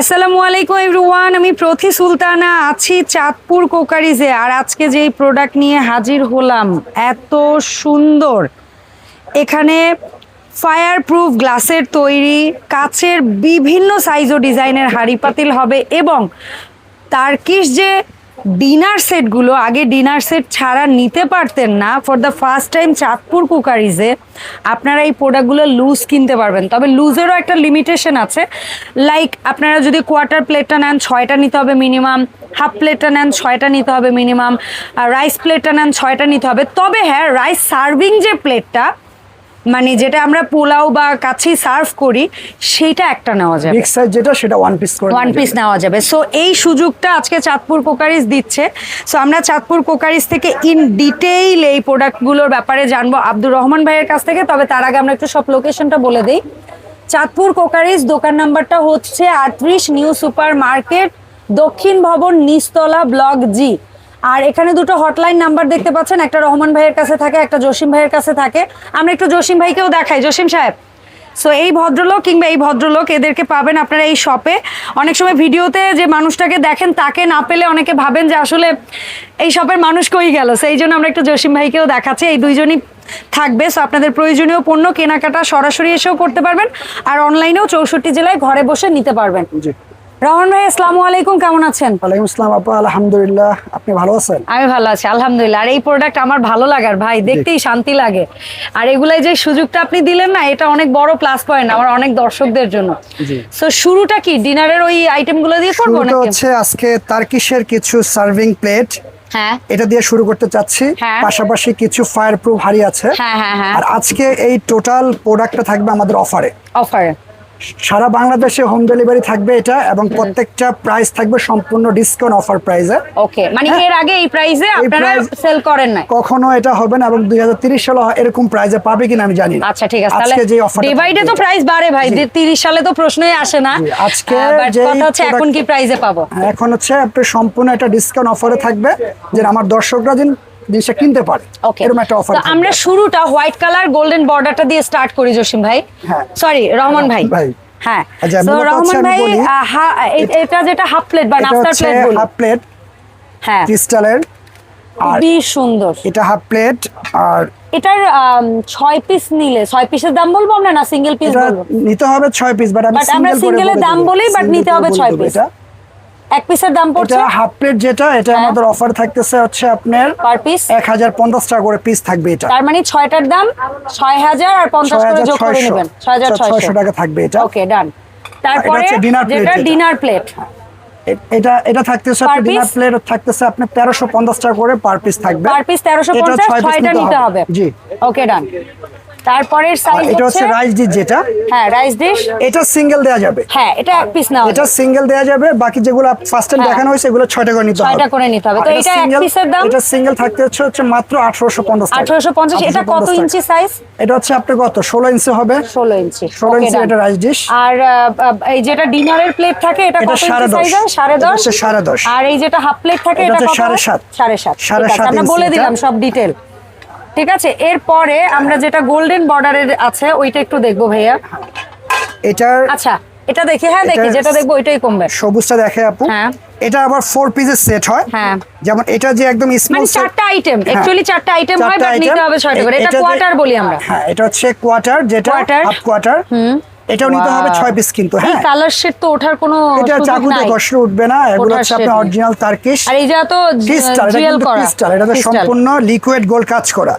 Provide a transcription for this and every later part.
আসসালামু আলাইকুম এভরিওয়ান, আমি প্রথি সুলতানা, আছি চাঁদপুর কোকারিজে। আর আজকে যেই প্রোডাক্ট নিয়ে হাজির হলাম, এত সুন্দর। এখানে ফায়ার প্রুফ গ্লাসের তৈরি, কাচের বিভিন্ন সাইজ ও ডিজাইনের হাড়ি পাতিল হবে এবং তার্কিশ যে ডিনার সেটগুলো আগে ডিনার সেট ছাড়া নিতে পারতেন না। For the first time Chandpur কুকারিজে আপনারা এই প্রোডাক্টগুলো লুজ কিনতে পারবেন। তবে লুজেরও একটা লিমিটেশন আছে। লাইক আপনারা যদি কোয়ার্টার প্লেটটা নেন, ছয়টা নিতে হবে মিনিমাম হাফ প্লেটটা নেন, ছয়টা নিতে হবে মিনিমাম রাইস প্লেটটা নেন, ছয়টা নিতে হবে। তবে হ্যাঁ রাইস সার্ভিং যে প্লেটটা মানে যেটা আমরা পোলাও বা কাছি সার্ভ করি সেইটা একটা নেওয়া যাবে। বিগ সাইজ যেটা সেটা ওয়ান পিস করে ওয়ান পিস নেওয়া যাবে। সো এই সুযোগটা আজকে চাঁদপুর কোকারিজ দিচ্ছে। সো আমরা চাঁদপুর কোকারিজ থেকে ইন ডিটেইল এই প্রোডাক্টগুলোর ব্যাপারে জানব আব্দুর রহমান ভাইয়ের কাছ থেকে। তবে তার আগে আমরা একটু সব লোকেশনটা বলে দিই। চাঁদপুর কোকারিজ দোকান নাম্বারটা হচ্ছে আটত্রিশ নিউ সুপার মার্কেট দক্ষিণ ভবন নিচতলা ব্লক জি আর এখানে দুটো হটলাইন নাম্বার দেখতে পাচ্ছেন। একটা রহমান ভাইয়ের কাছে থাকে, একটা জসিম ভাইয়ের কাছে থাকে। আমরা একটু জসিম ভাইকেও দেখাই। জসিম সাহেব সো এই ভদ্রলোক কিংবা এই ভদ্রলোক এদেরকে পাবেন আপনারা এই শপে অনেক সময় ভিডিওতে যে মানুষটাকে দেখেন, তাকে না পেলে অনেকে ভাবেন যে আসলে এই শপের মানুষ কই গেল। সেই জন্য আমরা একটু জসিম ভাইকেও দেখাচ্ছি। এই দুইজনই থাকবে। সো আপনাদের প্রয়োজনীয় পণ্য কেনাকাটা সরাসরি এসেও করতে পারবেন। আর অনলাইনেও চৌষট্টি জেলায় ঘরে বসে নিতে পারবেন। রহমান ভাই আসসালামু আলাইকুম কেমন আছেন? ওয়ালাইকুম আসসালাম আপা আলহামদুলিল্লাহ আপনি ভালো আছেন? আমি ভালো আছি আলহামদুলিল্লাহ। আর এই প্রোডাক্ট আমার ভালো লাগার ভাই দেখতেই শান্তি লাগে। আর এগুলাই যে সুযোগটা আপনি দিলেন না এটা অনেক বড় প্লাস পয়েন্ট আমার অনেক দর্শকদের জন্য। সো শুরুটা কি? ডিনারের ওই আইটেমগুলো দিয়ে করব নাকি? হচ্ছে আজকে তার্কিশের কিছু সার্ভিং প্লেট হ্যাঁ। এটা দিয়ে শুরু করতে চাচ্ছি। হ্যাঁ। পাশাপাশি কিছু ফায়ার প্রুফ হাড়ি আছে। হ্যাঁ হ্যাঁ আর আজকে এই টোটাল প্রোডাক্টটা থাকবে আমাদের অফারে অফার সারা বাংলাদেশে হোম ডেলিভারি থাকবে এটা এবং প্রত্যেকটা প্রাইস থাকবে সম্পূর্ণ ডিসকাউন্ট অফার প্রাইসে ওকে মানে হ্যাঁ। এর আগে এই প্রাইসে আপনারা সেল করেন নাই। কখনো এটা হবে না এবং দুই সালে এরকম প্রাইসে পাবে কিনা আমি জানি না। আচ্ছা ঠিক আছে তাহলে আজকে যে অফার ডিভাইডে তো প্রাইস বাড়ে ভাই জি। তিরিশ সালে তো প্রশ্নই আসে না। আজকে যেই কথা হচ্ছে এখন কি প্রাইসে পাবো? এখন হচ্ছে আপনি সম্পূর্ণ একটা ডিসকাউন্ট অফারে থাকবে যে আমার দর্শকরা যেন জিনিসটা কিনতে পারে এরকম একটা অফার আমরা শুরুটা হোয়াইট কালার গোল্ডেন বর্ডারটা দিয়ে স্টার্ট করি জসিম ভাই হ্যাঁ। সরি রহমান ভাই ভাই। হ্যাঁ আচ্ছা, রহমান ভাই এটা যেটা হাফ প্লেট বা নাস্তার প্লেট বলি হাফ প্লেট হ্যাঁ ক্রিস্টালের খুবই সুন্দর এটা হাফ প্লেট আর এটার ছয় পিস নিলে ছয় পিসের দাম বলব আমরা না সিঙ্গেল পিস বলব নিতে হবে ছয় পিস বাট আমরা সিঙ্গেল করে single এর বলে দাম। বলি, Single নিতে হবে ছয়। এটা। এক পিসের দাম পড়ছে? এটা হাফ প্লেট যেটা এটা হ্যাঁ। আমাদের অফার থাকতেছে হচ্ছে আপনার পার পিস এক হাজার পঞ্চাশ টাকা করে পিস থাকবে এটা। তার মানে ছয়টার দাম ছয় হাজার আর পঞ্চাশ ছয় করে যোগ করে নেবেন। ছয় হাজার ছয়শো। ছয়শো টাকা থাকবে এটা। ওকে ডান তারপরে যেটা যেটা। ডিনার প্লেট এটা এটা থাকতেছে ডিনার প্লেট থাকতেছে আপনার তেরোশো পঞ্চাশ টাকা করে পার পিস থাকবে। পার পিস তেরোশো এটা পঞ্চাশ ছয় piece ছয়টা নিতে হবে। জি। ওকে ডান তারপরের সাইজ এটা হচ্ছে রাইস ডিশ যেটা। হ্যাঁ রাইস ডিশ এটা সিঙ্গেল দেওয়া যাবে। হ্যাঁ এটা এক পিস নাও এটা সিঙ্গেল দেওয়া যাবে। বাকি যেগুলো ফার্স্ট টাইম হ্যাঁ। দেখানো হয়েছে এগুলো ছয়টা করে নিতে হবে। করে নিতে হবে। তো এটা এক piece-এর দাম? এটা সিঙ্গেল থাকতে হচ্ছে হচ্ছে মাত্র আঠারোশো পঞ্চাশ আঠারোশো পঞ্চাশ এটা কত ইঞ্চি সাইজ এটা হচ্ছে আপনার কত? ষোলো ইঞ্চি হবে। ষোলো ইঞ্চি। ষোলো Okay, ইঞ্চি এটা রাইস ডিশ আর এই যেটা ডিনারের প্লেট থাকে এটা কত ইঞ্চি দশ। সাইজ হয় সাড়ে এটা দশ? হচ্ছে সাড়ে দশ। আর এই যেটা হাফ প্লেট থাকে এটা কত? সাড়ে হয়? সাত। সাড়ে সাত। সাড়ে ঠিক আছে, সাত আমরা বলে দিলাম সব ডিটেল ঠিক আছে এরপরে আমরা যেটা গোল্ডেন বর্ডারের আছে ওইটা একটু দেখব ভাইয়া। এটার আচ্ছা এটা দেখি হ্যাঁ দেখি যেটা দেখব ওইটাই কমবে। সবুজটা দেখে আপু। হ্যাঁ। এটা আবার ফোর পিসের সেট হয়। হ্যাঁ। যেমন এটা যে একদম স্মল মানে চারটা আইটেম একচুয়ালি চারটা আইটেম হয় বাট নিতে হবে ছয়টা করে। এটা কোয়ার্টার বলি আমরা। হ্যাঁ এটা হচ্ছে কোয়ার্টার যেটা। হাফ কোয়ার্টার এটাও নিতে হবে. ছয় পিস কিন্তু হ্যাঁ। কালার শেড তো ওঠার কোনো এটা চাকুতে কষ্ট উঠবে না এগুলো হচ্ছে আপনার অরিজিনাল তার্কিশ আর যে তো ক্রিস্টাল এটা কিন্তু ক্রিস্টাল এটা তো সম্পূর্ণ লিকুইড গোল্ড কাজ করা.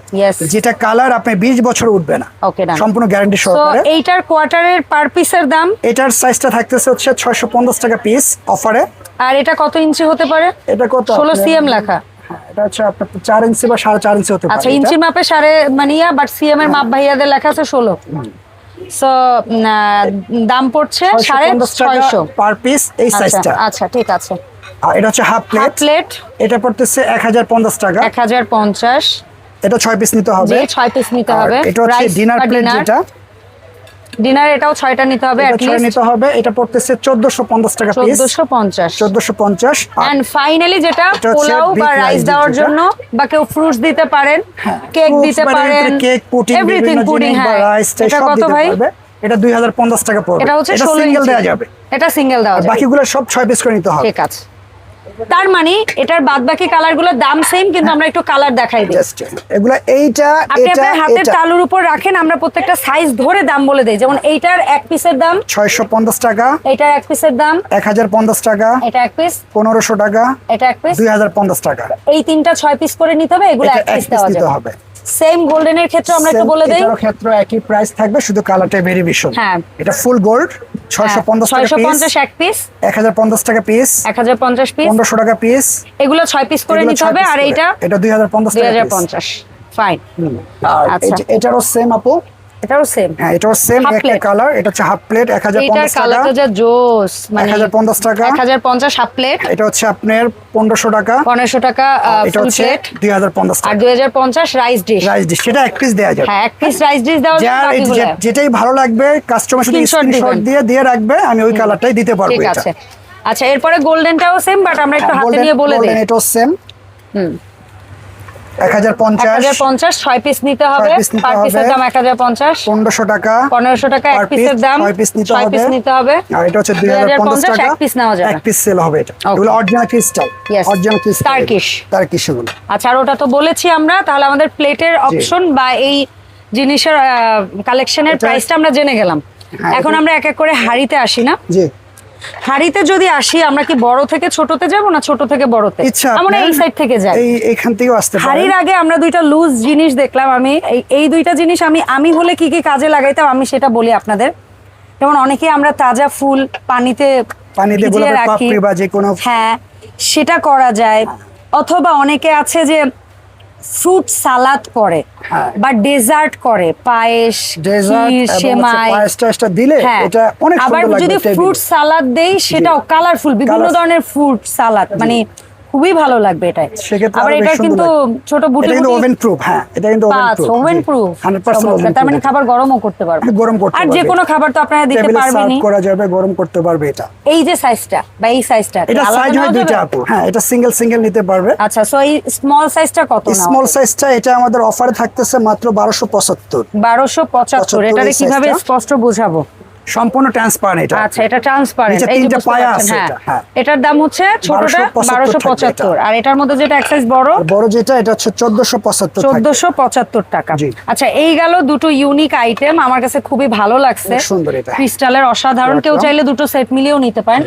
যেটা কালার আপনি 20 বছর উঠবে না। Okay, done. সম্পূর্ণ গ্যারান্টি তো সহকারে। এইটার কোয়ার্টারের পার পিসের দাম? এটার সাইজটা থাকতেছে হচ্ছে 650 টাকা পিস অফারে আর এটা কত ইঞ্চি হতে পারে? এটা কত? ষোলো আপনার- সিএম লেখা। হ্যাঁ, এটা হচ্ছে আপনার 4 ইঞ্চি বা 4.5 ইঞ্চি হতে পারে আচ্ছা ইঞ্চির মাপে সাড়ে মানে ইয়া বাট সিএম এর মাপ ভাইয়াদের লেখা আছে ষোলো। সো দাম পড়ছে সাড়ে ছয়শো পার পিস এই আচ্ছা সাইজটা আচ্ছা ঠিক আছে। এটা হচ্ছে হাফ প্লেট প্লেট এটা পড়তেছে 1050 টাকা। এক হাজার পঞ্চাশ। এটা ছয় পিস নিতে হবে। ছয় পিস নিতে হবে। এটা হচ্ছে ডিনার প্লেট যেটা। ডিনার এটাও ছয়টা নিতে হবে এটা ছয় নিতে হবে এটা পড়তেছে 1450 টাকা পিস চোদ্দশো পঞ্চাশ। 1450 আর এন্ড ফাইনালি যেটা পোলাও বা রাইস দেওয়ার জন্য বা কেউ ফ্রুটস দিতে পারেন কেক দিতে মানে পারেন কেক পুডিং এভরিথিং হ্যাঁ। রাইস এটা কত ভাই? এটা দুই হাজার পঞ্চাশ টাকা পড়বে। এটা হচ্ছে সিঙ্গেল দেওয়া যাবে। এটা সিঙ্গেল দেওয়া বাকিগুলো সব ছয় পিস করে নিতে হবে। ঠিক আছে। তার মানে এটার বাদ বাকি কালারগুলোর দাম সেম কিন্তু আমরা একটু কালার দেখাই দিই। জাস্ট এইটা আপনি আপনার হাতের তালুর উপর রাখেন আমরা প্রত্যেকটা সাইজ ধরে দাম বলে দেই। যেমন এইটার এক পিসের দাম ছয়শো পঞ্চাশ টাকা এইটার এক পিসের দাম এক হাজার পঞ্চাশ টাকা এটা এক পিস পনেরোশো টাকা এটা এক পিস দুই হাজার পঞ্চাশ টাকা। এই তিনটা ছয় পিস করে নিতে হবে এগুলো এক পিস দেওয়া দিতে হবে। সেম গোল্ডেনের ক্ষেত্রে আমরা একটু বলে দেই। ক্ষেত্রে একই প্রাইস থাকবে শুধু কালারটা ভেরিয়েশন হ্যাঁ। এটা ফুল গোল্ড ছয়শো পঞ্চাশ টাকা ছয়শো পিস পঞ্চাশ এক পিস এক হাজার পঞ্চাশ টাকা পিস এক হাজার পঞ্চাশ পিস পনেরোশো টাকা পিস এগুলো ছয় পিস করে নিতে হবে আর এইটা এটা দুই হাজার পঞ্চাশ দুই টাকা হাজার piece। পঞ্চাশ ফাইন আচ্ছা। এটারও সেম আপু হাফ প্লেট টাকা। হাফ প্লেট এটা হচ্ছে আপনার টাকা। টাকা rice dish rice dish rice যেটাই ভালো লাগবে কাস্টমার দিয়ে দিয়ে রাখবে আমি ওই কালারটাই দিতে পারব আচ্ছা এরপরে গোল্ডেনটাও সেম বাট আমরা একটু হাতে নিয়ে বলে দিই। এটাও সেম হুম। পিস নিতে হবে। পিস আচ্ছা আর ওটা তো বলেছি আমরা তাহলে আমাদের প্লেটের অপশন বা এই জিনিসের কালেকশনের প্রাইসটা আমরা জেনে গেলাম। এখন আমরা এক এক করে হাড়িতে আসি না? হাড়িতে যদি আসি আমরা কি বড় থেকে ছোটতে যাব না ছোট থেকে বড়তে? আমরা এই সাইড থেকে যাই। এই এখান থেকেও আসতে পারে হাড়ির আগে আমরা দুইটা লুজ জিনিস দেখলাম আমি। এই- এই দুইটা জিনিস আমি আমি হলে কি কি কাজে লাগাইতাম আমি সেটা বলি আপনাদের। যেমন অনেকে আমরা তাজা ফুল পানিতে পানিতে রাখি। পাপড়ি বা যে কোনো হ্যাঁ সেটা করা যায়। অথবা অনেকে আছে যে ফ্রুট সালাদ করে হ্যাঁ। বা ডেজার্ট করে পায়েস সেমাই। দিলে হ্যাঁ এটা অনেক আবার যদি ফ্রুট সালাদ দেই সেটাও কালারফুল বিভিন্ন ধরনের ফ্রুট সালাদ মানে খুবই ভালো লাগবে এটা আবার এটা কিন্তু ছোট বুটি কিন্তু ওভেন প্রুফ হ্যাঁ এটা কিন্তু oven proof oven proof 100% oven তার মানে খাবার গরমও করতে পারবে। গরম করতে আর যে। কোনো খাবার তো আপনারা দিতে সার্ভ করা যাবে গরম করতে পারবে এটা। এই যে সাইজটা বা এই সাইজটা এটা সাইজ হয় দুইটা আপু হ্যাঁ এটা সিঙ্গেল সিঙ্গেল নিতে পারবে। আচ্ছা সো এই স্মল সাইজটা কত না স্মল সাইজটা এটা আমাদের অফারে থাকতেছে মাত্র বারোশো পঁচাত্তর। বারোশো পঁচাত্তর 75 এটারে কীভাবে স্পষ্ট বোঝাবো? সম্পূর্ণ ট্রান্সপারেন্ট এটা। আচ্ছা এটা ট্রান্সপারেন্ট এই যে তিনটা পায়া আছে হ্যাঁ। এটা, হ্যাঁ। এটার দাম হচ্ছে ছোটটা 1275 পঁচাত্তর আর এটার মধ্যে যেটা এক সাইজ বড় বড় যেটা এটা হচ্ছে চোদ্দশো পঁচাত্তর চোদ্দশো পঁচাত্তর টাকা। জি। আচ্ছা এই গেল দুটো ইউনিক আইটেম আমার কাছে খুবই ভালো লাগছে। সুন্দর এটা। ক্রিস্টালের অসাধারণ। কেউ চাইলে দুটো সেট মিলিয়েও নিতে পারেন।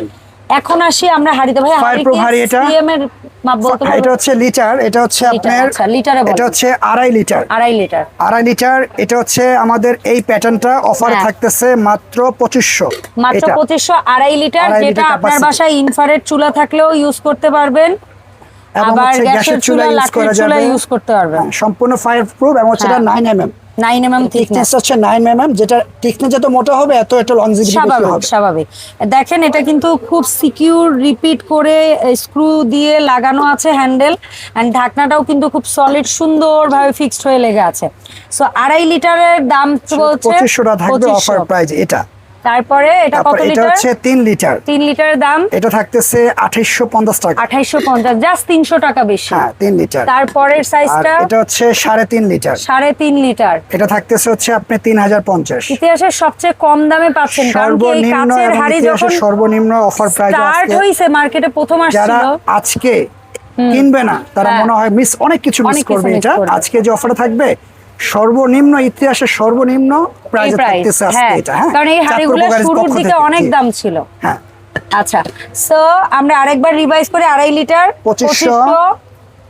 এখন আসি আমরা হাড়িতে ভাই ফায়ারপ্রুফ হাড়ি এটা। সিএম এর মাপ বলতে হ্যাঁ, এটা হচ্ছে লিটার এটা হচ্ছে আপনার আচ্ছা, লিটারে এটা হচ্ছে আড়াই লিটার। আড়াই লিটার। আড়াই লিটার এটা হচ্ছে আমাদের এই প্যাটার্নটা অফার হ্যাঁ। থাকতেছে মাত্র 2500 মাত্র 2500 আড়াই লিটার যেটা আপনার বাসায় ইনফ্রারেড চুলা থাকলেও ইউজ করতে পারবেন। আবার গ্যাসের চুলা ইউজ করা যাবে। ইউজ করতে পারবেন। হ্যাঁ, সম্পূর্ণ ফায়ারপ্রুফ এবং হচ্ছে 9 এমএম 9 mm হচ্ছে 9 যেটা মোটা হবে এত এটা লংজিভিটি স্বাভাবিক দেখেন এটা কিন্তু খুব সিকিউর রিপিট করে স্ক্রু দিয়ে লাগানো আছে হ্যান্ডেল এন্ড ঢাকনাটাও কিন্তু খুব সলিড সুন্দরভাবে ফিক্সড হয়ে লেগে আছে। সো আড়াই লিটারের দাম চলছে টাকা থাকবে অফার প্রাইস এটা। তারপরে এটা কত এটা হচ্ছে তিন লিটার। তিন লিটারের দাম? এটা থাকতেছে আঠাইশশো পঞ্চাশ টাকা। আঠাইশো পঞ্চাশ জাস্ট তিনশো টাকা বেশি। হ্যাঁ তিন লিটার। তারপরের সাইজটা এটা হচ্ছে সাড়ে তিন লিটার। সাড়ে তিন লিটার। এটা থাকতেছে হচ্ছে আপনি তিন হাজার পঞ্চাশ। ইতিহাসের সবচেয়ে কম দামে পাচ্ছেন কারণ এই সর্বনিম্ন কাচের হাড়ি যখন সর্বনিম্ন অফার প্রাইস স্টার্ট হইছে মার্কেটে প্রথম আসছিল। আজকে কিনবে না তারা হ্যাঁ। মনে হয় মিস অনেক কিছু মিস করবে এটা। আজকে যে অফারে থাকবে সর্বনিম্ন ইতিহাসের সর্বনিম্ন প্রাইস থাকতেছে আজকে হ্যাঁ এটা হ্যাঁ? কারণ এই হাড়িগুলো শুরুর দিকে অনেক দাম ছিল। হ্যাঁ। আচ্ছা সো আমরা আরেকবার রিভাইজ করে আড়াই লিটার পঁচিশশো,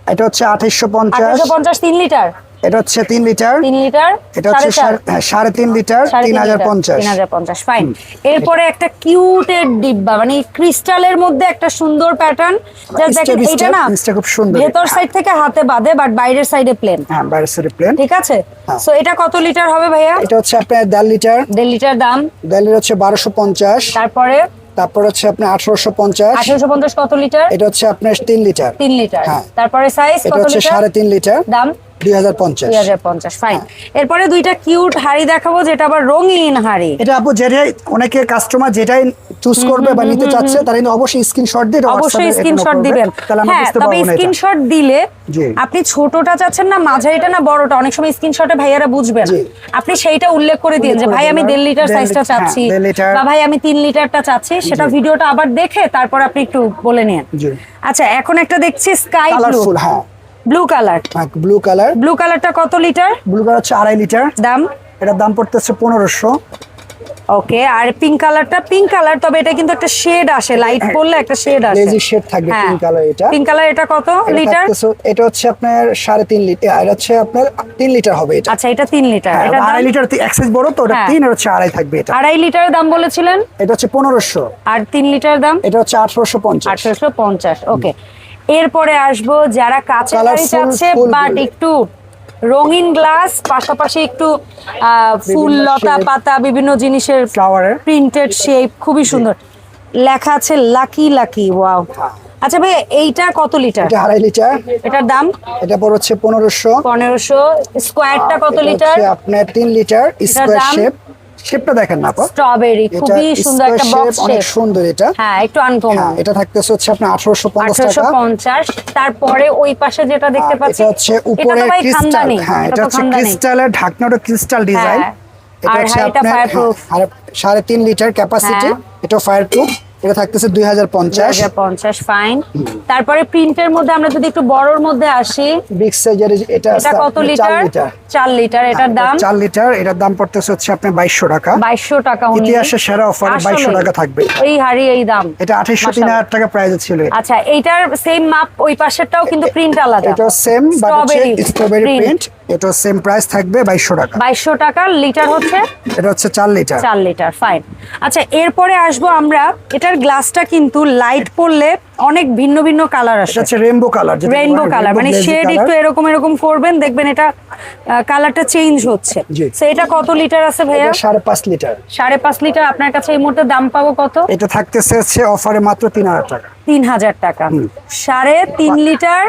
এটা হচ্ছে আঠাইশশো পঞ্চাশ। পঞ্চাশ তিন লিটার এটা হচ্ছে তিন লিটার। তিন লিটার এটা হচ্ছে সাড়ে হ্যাঁ, তিন লিটার তিন হাজার পঞ্চাশ। তিন হাজার পঞ্চাশ ফাইন এরপরে একটা কিউটের ডিব্বা মানে ক্রিস্টালের মধ্যে একটা সুন্দর প্যাটার্ন step, না খুব সুন্দর ভেতর সাইড থেকে হাতে বাঁধে বাট বাইরের সাইডে প্লেন হ্যাঁ বাইরের সাইডে প্লেন ঠিক আছে? হ্যাঁ। সো এটা কত লিটার হবে ভাইয়া? এটা হচ্ছে আপনার দেড় লিটার। দেড় লিটার দাম। দেড় লিটার হচ্ছে বারোশো পঞ্চাশ। তারপরে? তারপর হচ্ছে আপনার আঠারোশো পঞ্চাশ। আঠারোশো পঞ্চাশ কত লিটার? এটা হচ্ছে আপনার তিন লিটার। তিন লিটার। হ্যাঁ। তারপরে সাইজ এটা হচ্ছে সাড়ে তিন লিটার। দাম? এরপরে দুইটা কিউট হাড়ি দেখাবো যেটা আবার রঙিন হাড়ি। এটা আপু যেটাই অনেকে কাস্টমার যেটাই চুজ করবে বা নিতে চাচ্ছে তারা কিন্তু অবশ্যই স্ক্রিনশট দিয়ে অবশ্যই WhatsApp-এ স্ক্রিনশট দিবেন। হ্যাঁ তবে। স্ক্রিনশট দিলে আপনি ছোটটা চাচ্ছেন না মাঝারিটা না বড়টা? অনেক সময় স্ক্রিনশটে ভাইয়ারা বুঝবেন আপনি সেইটা উল্লেখ করে দিন যে ভাই আমি দেড় লিটার সাইজটা চাচ্ছি হ্যাঁ, বা ভাই আমি তিন লিটারটা চাচ্ছি। সেটা ভিডিওটা আবার দেখে তারপর আপনি একটু বলে নেন। আচ্ছা এখন একটা দেখছি স্কাই ব্লু হ্যাঁ। Blue colour blue colour blue কালারটা কত লিটার ব্লু কালার হচ্ছে আড়াই লিটার দাম? এটার দাম পড়তেছে পনেরোশো। ওকে আর পিঙ্ক কালারটা পিঙ্ক কালার তবে এটা কিন্তু একটা শেড আসে লাইট পড়লে একটা শেড আসে। লেজি শেড থাকবে হ্যাঁ। পিঙ্ক কালার এটা। পিঙ্ক কালার এটা কত লিটার এটা হচ্ছে আপনার সাড়ে তিন লিটার এটা হচ্ছে আপনার তিন লিটার হবে এটা। আচ্ছা এটা তিন লিটার হ্যাঁ, এটা আড়াই লিটার এক্সেস বড় তো ওটা হ্যাঁ। তিন আর হচ্ছে আড়াই থাকবে এটা। আড়াই লিটারের দাম বলেছিলেন? এটা হচ্ছে পনেরোশো। আর তিন লিটার দাম? এটা হচ্ছে আঠারোশো পঞ্চাশ। আঠারোশো পঞ্চাশ ওকে এরপরে আসব যারা কাছে চাচ্ছে বাট একটু রঙিন গ্লাস পাশাপাশি একটু ফুল লতা পাতা বিভিন্ন জিনিসের ফ্লাওয়ারের প্রিন্টেড শেপ খুবই সুন্দর। লেখা আছে লাকি লাকি ওয়াও আচ্ছা ভাই এইটা কত লিটার এটা আড়াই লিটার এটার দাম? এটা পর হচ্ছে পনেরোশো। পনেরোশো। স্কোয়ারটা কত লিটার আপনার তিন লিটার স্কোয়ার? শেপ শেপটা দেখেন না স্ট্রবেরি এটা খুবই সুন্দর একটা বক্স অনেক শেপ সুন্দর এটা হ্যাঁ একটু আনকমন হ্যাঁ এটা থাকতেছে হচ্ছে আপনার আঠারোশো পঞ্চাশ আঠারোশো টাকা পঞ্চাশ তারপরে ওই পাশে যেটা দেখতে পাচ্ছেন এটা হচ্ছে উপরে এটা ক্রিস্টাল হ্যাঁ এটা হচ্ছে। ক্রিস্টালের ঢাকনাটা ক্রিস্টাল ডিজাইন হ্যাঁ। এটা আর হচ্ছে আপনার fireproof। হ্যাঁ, আর সাড়ে তিন লিটার ক্যাপাসিটি হ্যাঁ। এটা ফায়ার প্রুফ এটা থাকতেছে দুই হাজার পঞ্চাশ। পঞ্চাশ ফাইন তারপরে প্রিন্টের মধ্যে আমরা যদি একটু বড়র মধ্যে আসি বিগ সাইজের এটা এটা কত লিটার লিটার চার লিটার এটার দাম? চার লিটার এটার দাম পড়তেছে হচ্ছে আপনার বাইশশো টাকা। বাইশশো টাকা only। ইতিহাসে সেরা অফারে আসলেই। বাইশশো টাকা থাকবে। এই হাড়ি এই দাম। এটা আঠাইশশো তিন মাশাআল্লাহ। হাজার টাকা প্রাইস ছিল আচ্ছা এইটার সেম মাপ ওই পাশেরটাও কিন্তু প্রিন্ট আলাদা। এটা সেম বাট স্ট্রবেরি প্রিন্ট এটা সেম প্রাইস থাকবে বাইশশো টাকা। বাইশশো টাকা লিটার হচ্ছে? এটা হচ্ছে চার লিটার চার লিটার ফাইন আচ্ছা এরপরে আসব আমরা এটার গ্লাসটা কিন্তু লাইট পড়লে অনেক ভিন্ন ভিন্ন কালার আসে। হচ্ছে রেইনবো কালার রেইনবো কালার মানে শেড একটু এরকম এরকম করবেন দেখবেন এটা কালারটা চেঞ্জ হচ্ছে। তো এটা কত লিটার আছে ভাইয়া? সাড়ে পাঁচ লিটার সাড়ে পাঁচ লিটার আপনার কাছে এই মুহূর্তে দাম পাবো কত? এটা থাকতেছে অফারে মাত্র তিন হাজার টাকা। তিন হাজার টাকা। সাড়ে তিন লিটার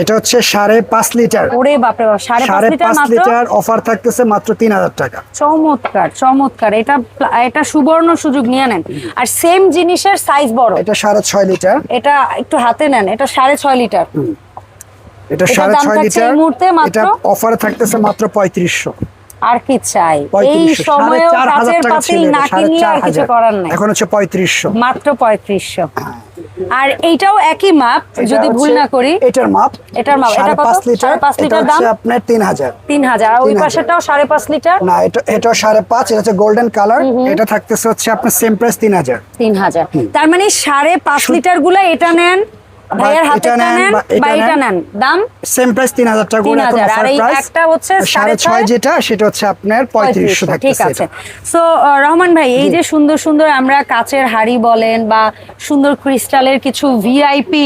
এটা হচ্ছে সাড়ে পাঁচ লিটার। ওরে বাপরে বাপ, সাড়ে পাঁচ লিটার অফার থাকতেছে মাত্র তিন হাজার টাকা। চমৎকার চমৎকার। এটা এটা সুবর্ণ সুযোগ নিয়ে নেন। আর সেম জিনিসের সাইজ বড়। এটা সাড়ে ছয় লিটার। এটা একটু হাতে নেন এটা সাড়ে ছয় লিটার। এটা সাড়ে ছয় লিটার? এটা অফারে থাকতেছে মাত্র পঁয়ত্রিশশো। আর কি চাই? এই সময়েও চার হাজার পাতিল ছিল না কিনলে আর কিছু করার নাই। এখন হচ্ছে পঁয়ত্রিশশো। মাত্র পঁয়ত্রিশশো। আর এইটাও একই মাপ যদি ভুল না করি। এটার মাপ এটার মাপ, এটা কত? 5 লিটার 5 লিটার দাম? আপনার তিন হাজার। তিন হাজার। আর ওই 3000 পাশেটাও সাড়ে পাঁচ লিটার? না এটা এটা সাড়ে পাঁচ এটা হচ্ছে গোল্ডেন কালার এটা থাকতেছে হচ্ছে আপনার সেম প্রাইস তিন হাজার। তিন হাজার। তার মানে সাড়ে পাঁচ লিটারগুলো এটা নেন ভাইয়ের হাতে নেন নেন বা এটা নেন। নেন। দাম? সেম প্রাইস তিন হাজার টাকা করে এখন অফার প্রাইস একটা হচ্ছে সাড়ে সাড়ে ছয় ছয়। যেটা সেটা হচ্ছে আপনার পঁয়ত্রিশশো ঠিক আছে। সো রহমান ভাই এই যে সুন্দর সুন্দর আমরা কাচের হাড়ি বলেন বা সুন্দর ক্রিস্টালের কিছু ভিআইপি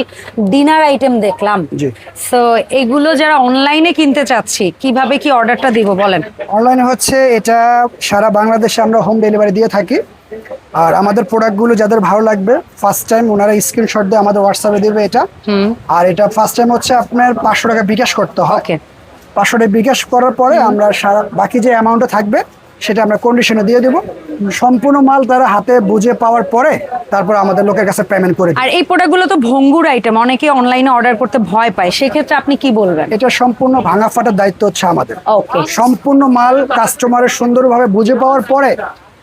ডিনার আইটেম দেখলাম। জি। সো এগুলো যারা অনলাইনে কিনতে চাচ্ছি কীভাবে কি অর্ডারটা দিব বলেন? অনলাইনে হচ্ছে এটা সারা বাংলাদেশে আমরা হোম ডেলিভারি দিয়ে থাকি। আর আমাদের প্রোডাক্টগুলো যাদের ভালো লাগবে ফার্স্ট টাইম ওনারা স্ক্রিনশট দিয়ে আমাদের হোয়াটসঅ্যাপে দেবে এটা। আর এটা ফার্স্ট টাইম হচ্ছে আপনার পাঁচশো টাকা বিকাশ করতে হয়। পাঁচশো টাকা বিকাশ করার পরে আমরা সারা বাকি যে অ্যামাউন্টটা থাকবে সেটা আমরা কন্ডিশনে দিয়ে দেবো। সম্পূর্ণ মাল তারা হাতে বুঝে পাওয়ার পরে তারপর আমাদের লোকের কাছে পেমেন্ট করে। আর এই প্রোডাক্টগুলো তো ভঙ্গুর আইটেম অনেকে অনলাইনে অর্ডার করতে ভয় পায়। সেক্ষেত্রে আপনি কি বলবেন? এটা সম্পূর্ণ ভাঙা ফাটার দায়িত্ব হচ্ছে আমাদের। সম্পূর্ণ মাল কাস্টমারের সুন্দরভাবে বুঝে পাওয়ার পরে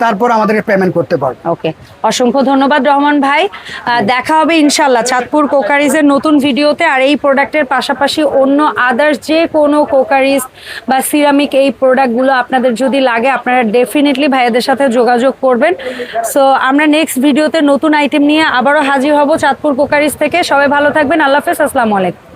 তারপর আমাদেরকে পেমেন্ট করতে পারবে। ওকে অসংখ্য ধন্যবাদ রহমান ভাই। দেখা হবে ইনশাল্লাহ চাঁদপুর কোকারিজের নতুন ভিডিওতে আর এই প্রোডাক্টের পাশাপাশি অন্য আদার্স যে কোনো কোকারিজ বা সিরামিক এই প্রোডাক্টগুলো আপনাদের যদি লাগে, আপনারা ডেফিনেটলি ভাইয়াদের সাথে যোগাযোগ করবেন। সো আমরা নেক্সট ভিডিওতে নতুন আইটেম নিয়ে আবারও হাজির হব চাঁদপুর কোকারিজ থেকে। সবাই ভালো থাকবেন। আল্লাহ হাফেজ। আসসালামু আলাইকুম।